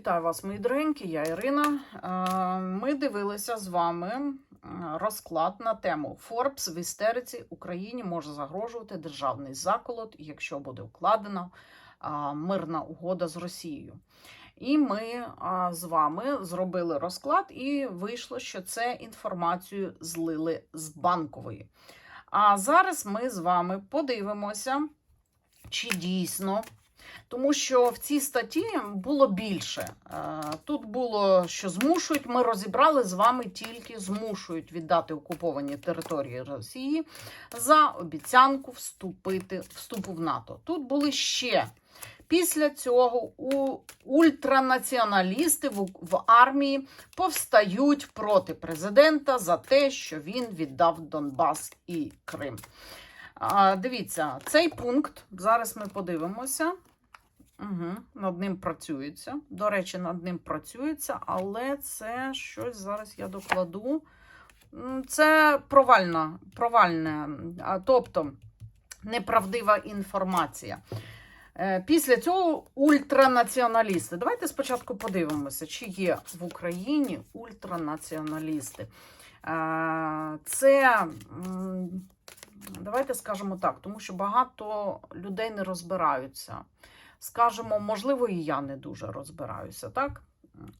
Вітаю вас, мої дорогенькі, я Ірина. Е, Ми дивилися з вами е, розклад на тему Forbes в істериці Україні може загрожувати державний заколот, якщо буде укладена е, мирна угода з Росією. І ми з вами зробили розклад, і вийшло, що це інформацію злили з банкової. А зараз ми з вами подивимося, чи дійсно тому що в цій статті було більше. Е, Тут було, що змушують, ми розібрали з вами тільки змушують віддати окуповані території Росії за обіцянку вступити вступу в НАТО. Тут були ще. Після цього у ультранаціоналісти в, в армії повстають проти президента за те, що він віддав Донбас і Крим. Дивіться, цей пункт зараз ми подивимося. Угу, над ним працюється. До речі, над ним працюється, але це щось зараз я докладу. Це провальна, провальне, тобто неправдива інформація. Е, Після цього ультранаціоналісти. Давайте спочатку подивимося, чи є в Україні ультранаціоналісти. Е, Це, давайте скажемо так, тому що багато людей не розбираються скажімо, можливо, і я не дуже розбираюся, так?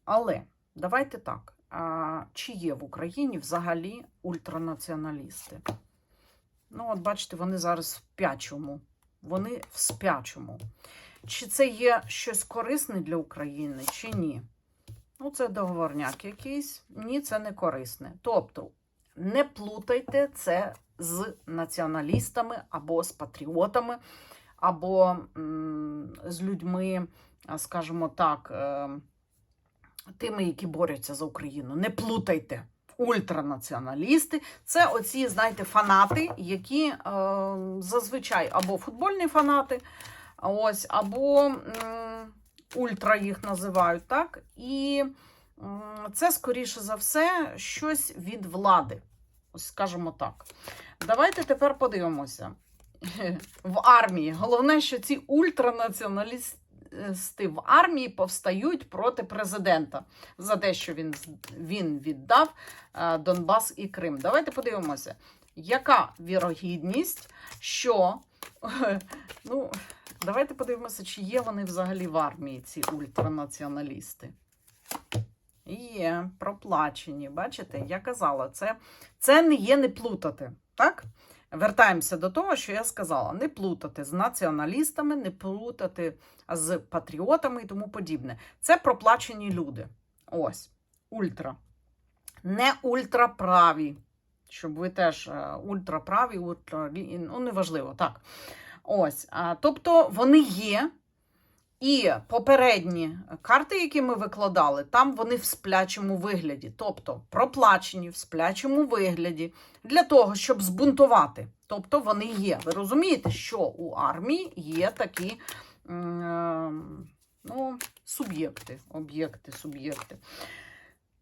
Але давайте так. А, чи є в Україні взагалі ультранаціоналісти? Ну, от бачите, вони зараз в п'ячому. Вони в спячому. Чи це є щось корисне для України, чи ні? Ну, це договорняк якийсь. Ні, це не корисне. Тобто, не плутайте це з націоналістами або з патріотами або з людьми, скажімо так, е, тими, які борються за Україну. Не плутайте. Ультранаціоналісти це оці, знаєте, фанати, які е, зазвичай або футбольні фанати, ось, або м, ультра їх називають, так? І м, це, скоріше за все, щось від влади. Ось скажімо так. Давайте тепер подивимося в армії. Головне, що ці ультранаціоналісти в армії повстають проти президента за те, що він, він віддав е, Донбас і Крим. Давайте подивимося, яка вірогідність, що. Ну, давайте подивимося, чи є вони взагалі в армії, ці ультранаціоналісти. Є, проплачені. Бачите, я казала, це, це не є не плутати, так? Вертаємося до того, що я сказала: не плутати з націоналістами, не плутати з патріотами і тому подібне. Це проплачені люди. Ось, ультра. Не ультраправі. Щоб ви теж е, ультраправі, ультра, ну неважливо, так. Ось. Тобто вони є. І попередні карти, які ми викладали, там вони в сплячому вигляді, тобто проплачені в сплячому вигляді для того, щоб збунтувати. Тобто вони є. Ви розумієте, що у армії є такі ну, суб'єкти, об'єкти, суб'єкти.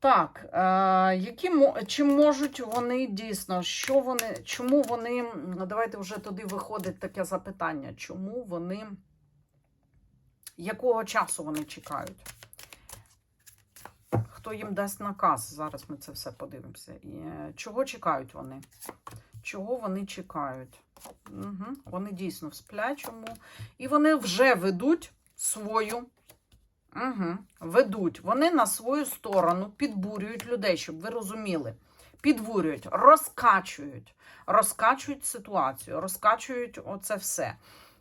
Так, е, які, чи можуть вони дійсно, що вони, чому вони, давайте вже туди виходить таке запитання, чому вони якого часу вони чекають? Хто їм дасть наказ? Зараз ми це все подивимося. Е, Чого чекають вони? Чого вони чекають? Угу. Вони дійсно в сплячому. І вони вже ведуть свою. Угу. Ведуть. Вони на свою сторону підбурюють людей, щоб ви розуміли. Підбурюють, розкачують, розкачують ситуацію, розкачують оце все.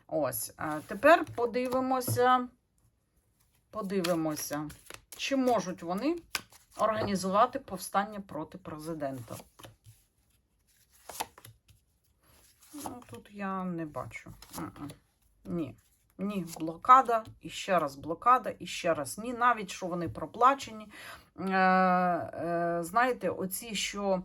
Ось. А тепер подивимося, подивимося, чи можуть вони організувати повстання проти президента. Ну, тут я не бачу. М-м. Ні. Ні, блокада, і ще раз блокада, і ще раз ні. Навіть що вони проплачені. Е, е, Знаєте, оці, що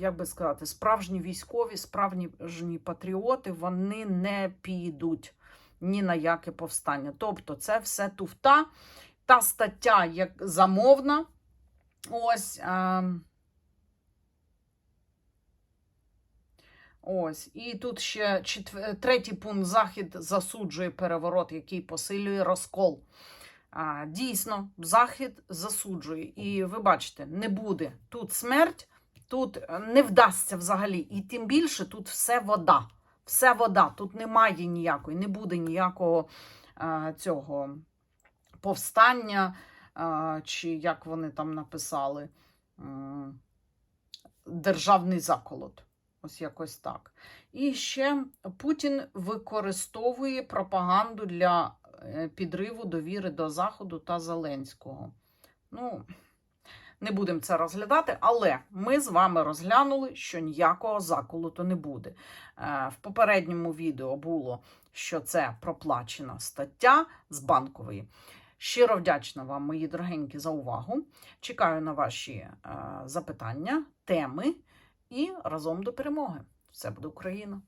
як би сказати, справжні військові, справжні патріоти, вони не підуть ні на яке повстання. Тобто, це все туфта, та стаття як замовна. Ось. Ось, і тут ще четвер... третій пункт захід засуджує переворот, який посилює розкол. А, дійсно, Захід засуджує. І ви бачите, не буде тут смерть, тут е, не вдасться взагалі. І тим більше тут все вода. Все вода. Тут немає ніякої, не буде ніякого а, цього повстання, а, чи як вони там написали, м, державний заколот. Ось якось так. І ще Путін використовує пропаганду для е, підриву довіри до Заходу та Зеленського. Ну, не будемо це розглядати, але ми з вами розглянули, що ніякого заколоту не буде. Е, В попередньому відео було, що це проплачена стаття з банкової. Щиро вдячна вам, мої дорогенькі, за увагу. Чекаю на ваші е, запитання, теми і разом до перемоги. Все буде Україна!